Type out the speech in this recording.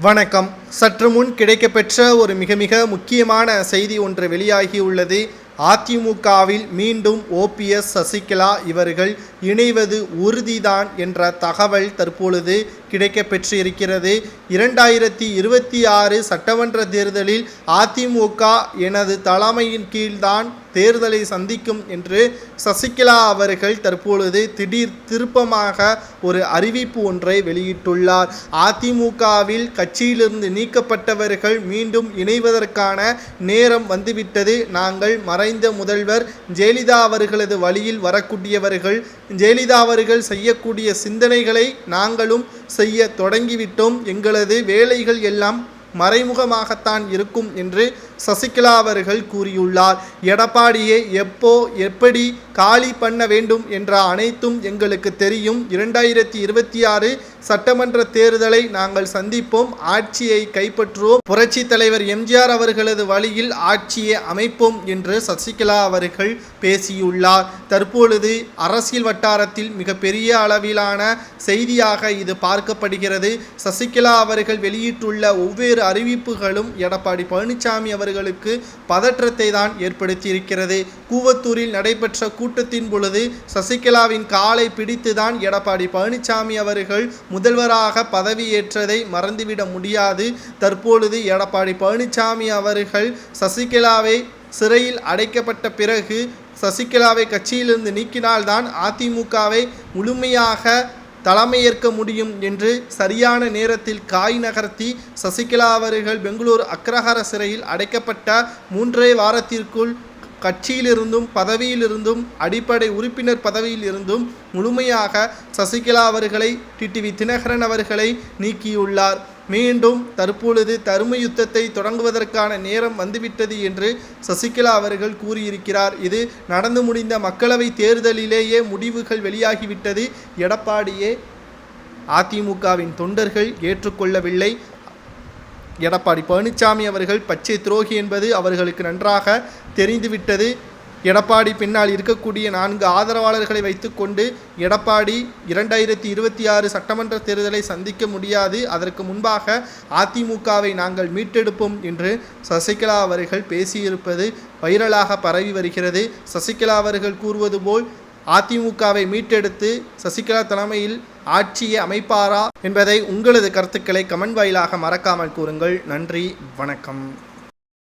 வணக்கம். சற்று முன் கிடைக்கப்பெற்ற ஒரு மிக மிக முக்கியமான செய்தி ஒன்று வெளியாகியுள்ளது. அதிமுகவில் மீண்டும் ஓபிஎஸ் சசிகலா இவர்கள் இணைவது உறுதிதான் என்ற தகவல் தற்பொழுது கிடைக்கப்பெற்று இருக்கிறது இரண்டாயிரத்தி இருபத்தி ஆறு சட்டமன்ற தேர்தலில் அதிமுக எனது தலைமையின் கீழ்தான் தேர்தலை சந்திக்கும் என்று சசிகலா அவர்கள் தற்பொழுது திடீர் திருப்பமாக ஒரு அறிவிப்பு ஒன்றை வெளியிட்டுள்ளார். அதிமுகவில் கட்சியிலிருந்து நீக்கப்பட்டவர்கள் மீண்டும் இணைவதற்கான நேரம் வந்துவிட்டது. நாங்கள் மறைந்த முதல்வர் ஜெயலலிதா அவர்களது வழியில் வரக்கூடியவர்கள் ஜெயலலிதா அவர்கள் செய்யக்கூடிய சிந்தனைகளை நாங்களும் செய்ய தொடங்கிவிட்டோம். எங்களது வேலைகள் எல்லாம் மறைமுகமாகத்தான் இருக்கும் என்று சசிகலா அவர்கள் கூறியுள்ளார். எடப்பாடியை எப்போ எப்படி காலி பண்ண வேண்டும் என்ற அனைத்தும் எங்களுக்கு தெரியும். இரண்டாயிரத்தி இருபத்தி ஆறு சட்டமன்ற தேர்தலை நாங்கள் சந்திப்போம். ஆட்சியை கைப்பற்றுவோம். புரட்சி தலைவர் எம்ஜிஆர் அவர்களது வழியில் ஆட்சியை அமைப்போம் என்று சசிகலா அவர்கள் பேசியுள்ளார். தற்பொழுது அரசியல் வட்டாரத்தில் மிகப்பெரிய அளவிலான செய்தியாக இது பார்க்கப்படுகிறது. சசிகலா அவர்கள் வெளியிட்டுள்ள பல்வேறு அறிவிப்புகளும் எடப்பாடி பழனிசாமி அவர்களுக்கு பதற்றத்தை தான் ஏற்படுத்தியிருக்கிறது. கூவத்தூரில் நடைபெற்ற கூட்டத்தின் பொழுது சசிகலாவின் காலை பிடித்துதான் எடப்பாடி பழனிசாமி அவர்கள் முதல்வராக பதவியேற்றதை மறந்துவிட முடியாது. தற்பொழுது எடப்பாடி பழனிசாமி அவர்கள் சசிகலாவை சிறையில் அடைக்கப்பட்ட பிறகு சசிகலாவை கட்சியிலிருந்து நீக்கினால்தான் அதிமுகவை முழுமையாக தலைமையேற்க முடியும் என்று சரியான நேரத்தில் காய் நகர்த்தி சசிகலா அவர்கள் பெங்களூர் அக்ரஹார சிறையில் அடைக்கப்பட்ட மூன்றே வாரத்திற்குள் கட்சியிலிருந்தும் பதவியிலிருந்தும் அடிப்படை உறுப்பினர் பதவியில் இருந்தும் முழுமையாக சசிகலா அவர்களை டிடிவி தினகரன் அவர்களை நீக்கியுள்ளார். மீண்டும் தற்பொழுது தரும யுத்தத்தை தொடங்குவதற்கான நேரம் வந்துவிட்டது என்று சசிகலா அவர்கள் கூறியிருக்கிறார். இது நடந்து முடிந்த மக்களவை தேர்தலிலேயே முடிவுகள் வெளியாகிவிட்டது. எடப்பாடியே அதிமுகவின் தொண்டர்கள் ஏற்றுக்கொள்ளவில்லை. எடப்பாடி பழனிசாமி அவர்கள் பச்சை துரோகி என்பது அவர்களுக்கு நன்றாக தெரிந்துவிட்டது. எடப்பாடி பின்னால் இருக்கக்கூடிய நான்கு ஆதரவாளர்களை வைத்துக்கொண்டு எடப்பாடி இரண்டாயிரத்தி இருபத்தி ஆறு சட்டமன்ற தேர்தலை சந்திக்க முடியாது. அதற்கு முன்பாக அதிமுகவை நாங்கள் மீட்டெடுப்போம் என்று சசிகலா அவர்கள் பேசியிருப்பது வைரலாக பரவி வருகிறது. சசிகலா அவர்கள் கூறுவது போல் அதிமுகவை மீட்டெடுத்து சசிகலா தலைமையில் ஆட்சியை அமைப்பாரா என்பதை உங்களது கருத்துக்களை கமெண்ட் வாயிலாக மறக்காமல் கூறுங்கள். நன்றி வணக்கம்.